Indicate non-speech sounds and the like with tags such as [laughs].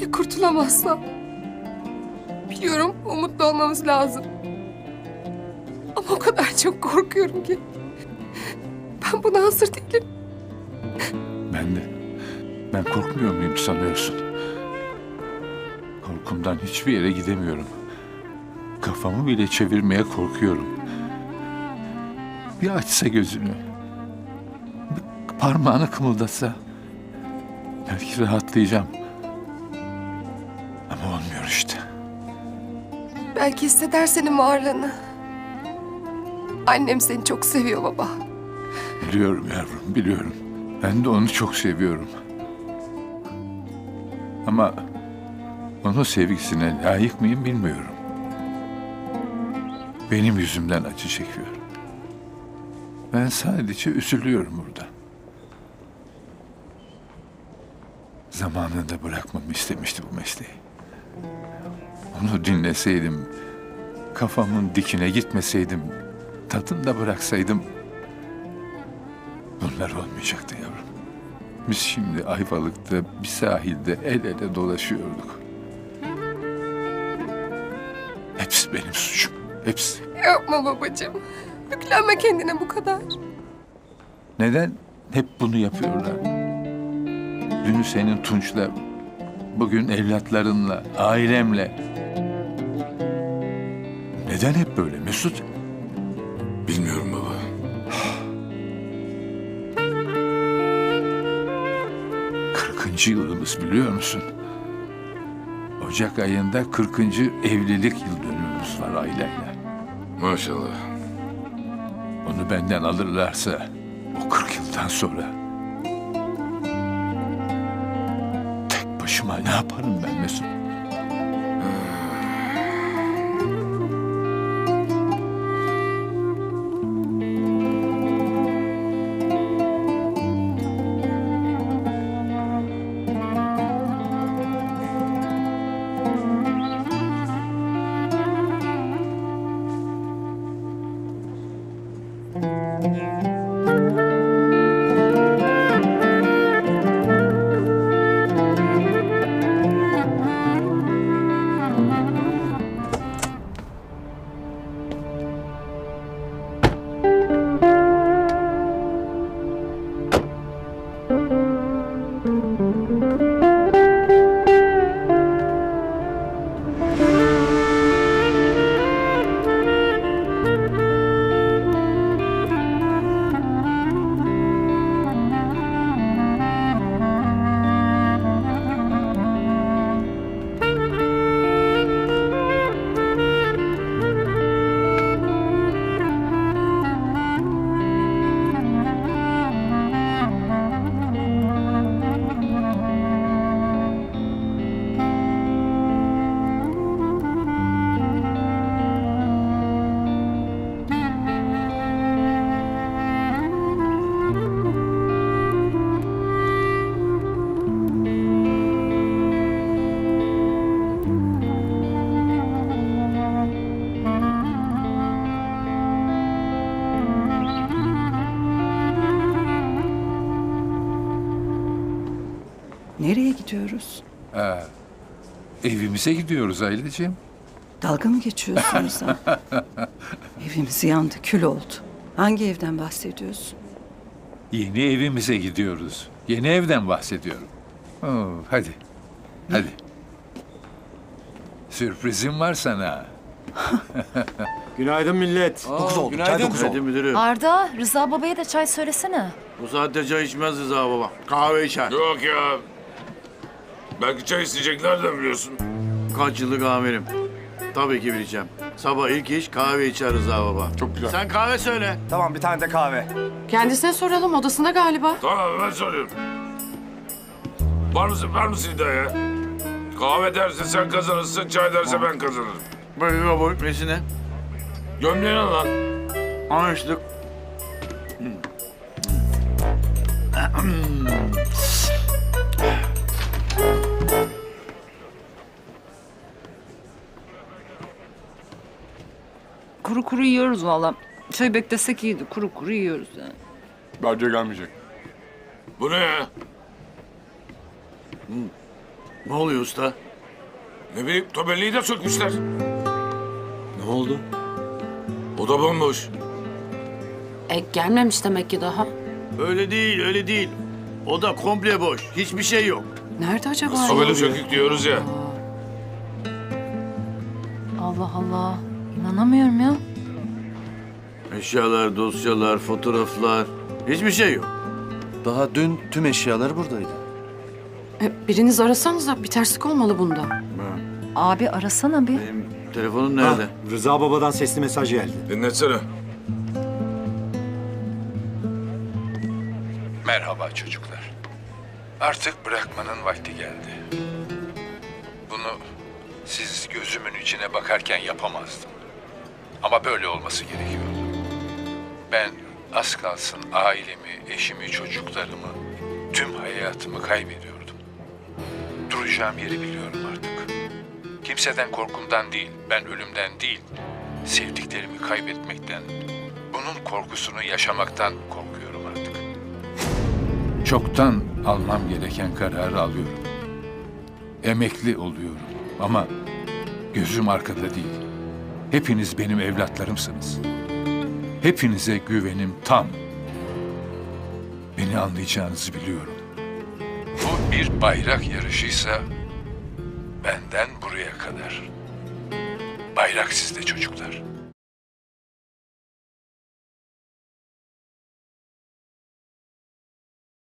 Ya kurtulamazsam? Biliyorum umutlu olmamız lazım. Ama o kadar çok korkuyorum ki. Ben buna hazır değilim. Ben de. Ben korkmuyor muyum sanıyorsun? Korkumdan hiçbir yere gidemiyorum. Kafamı bile çevirmeye korkuyorum. Bir açsa gözünü. Bir parmağını kımıldatsa. Belki rahatlayacağım. Belki hisseder senin varlığını. Annem seni çok seviyor baba. Biliyorum yavrum, biliyorum. Ben de onu çok seviyorum. Ama onun sevgisine layık mıyım bilmiyorum. Benim yüzümden acı çekiyor. Ben sadece üzülüyorum burada. Zamanında bırakmamı istemişti bu mesleği. Onu dinleseydim, kafamın dikine gitmeseydim, tadında bıraksaydım Bunlar olmayacaktı yavrum. Biz şimdi Ayvalık'ta bir sahilde el ele dolaşıyorduk. Hepsi benim suçum. Hepsi. Yapma babacığım. Yüklenme kendine bu kadar. Neden hep bunu yapıyorlar? Dün senin Tunç'la, bugün evlatlarınla, ailemle. Neden hep böyle Mesut? Bilmiyorum baba. Kırkıncı yılımız biliyor musun? Ocak ayında 40. evlilik yıl dönümümüz var aileyle. Maşallah. Onu benden alırlarsa o 40 yıldan sonra tek başıma ne yaparım ben Mesut? Gidiyoruz? Evimize gidiyoruz Aileciğim. Dalga mı geçiyorsunuz sen? [laughs] Evimiz yandı, kül oldu. Hangi evden bahsediyorsun? Yeni evimize gidiyoruz. Yeni evden bahsediyorum. Oo, hadi. Hadi. Sürprizim var sana. [laughs] Günaydın millet. Dokuz oldu. Günaydın. Çay dokuz oldu. Günaydın müdürüm. Arda, Rıza babaya da çay söylesene. Bu saatte çay içmez Rıza baba. Kahve içer. Yok ya. Belki çay isteyecekler de biliyorsun. Kaç yıllık amirim. Tabii ki bileceğim. Sabah ilk iş kahve içer Rıza baba. Çok güzel. Sen kahve söyle. Tamam bir tane de kahve. Kendisine soralım odasında galiba. Tamam ben soruyorum. Var mısın, var mısın iddiaya? Kahve derse sen kazanırsın, çay derse ben kazanırım. Böyle baba nesine? Gömleğini al lan. Anlaştık. [clears throat] [clears throat] Kuru kuru yiyoruz valla. Çay beklesek iyiydi. Kuru kuru yiyoruz yani. Bence gelmeyecek. Bu ne ya? Ne oluyor usta? Ne bileyim tobelliği de sökmüşler. Ne oldu? O da bomboş. E gelmemiş demek ki daha. Öyle değil, öyle değil. O da komple boş. Hiçbir şey yok. Nerede acaba? Tobeli sökük diyoruz ya. Allah Allah. İnanamıyorum ya. Eşyalar, dosyalar, fotoğraflar. Hiçbir şey yok. Daha dün tüm eşyalar buradaydı. E, biriniz arasanıza bir terslik olmalı bunda. Ha, Abi arasana bir. Benim telefonum nerede? Ha, Rıza babadan sesli mesaj geldi. Dinletsene. Merhaba çocuklar. Artık bırakmanın vakti geldi. Bunu siz gözümün içine bakarken yapamazdım. Ama böyle olması gerekiyordu. Ben az kalsın ailemi, eşimi, çocuklarımı, tüm hayatımı kaybediyordum. Duracağım yeri biliyorum artık. Kimseden korkumdan değil, ben ölümden değil, sevdiklerimi kaybetmekten, bunun korkusunu yaşamaktan korkuyorum artık. Çoktan almam gereken kararı alıyorum. Emekli oluyorum ama gözüm arkada değil. Hepiniz benim evlatlarımsınız. Hepinize güvenim tam. Beni anlayacağınızı biliyorum. Bu bir bayrak yarışıysa benden buraya kadar. Bayrak sizde çocuklar.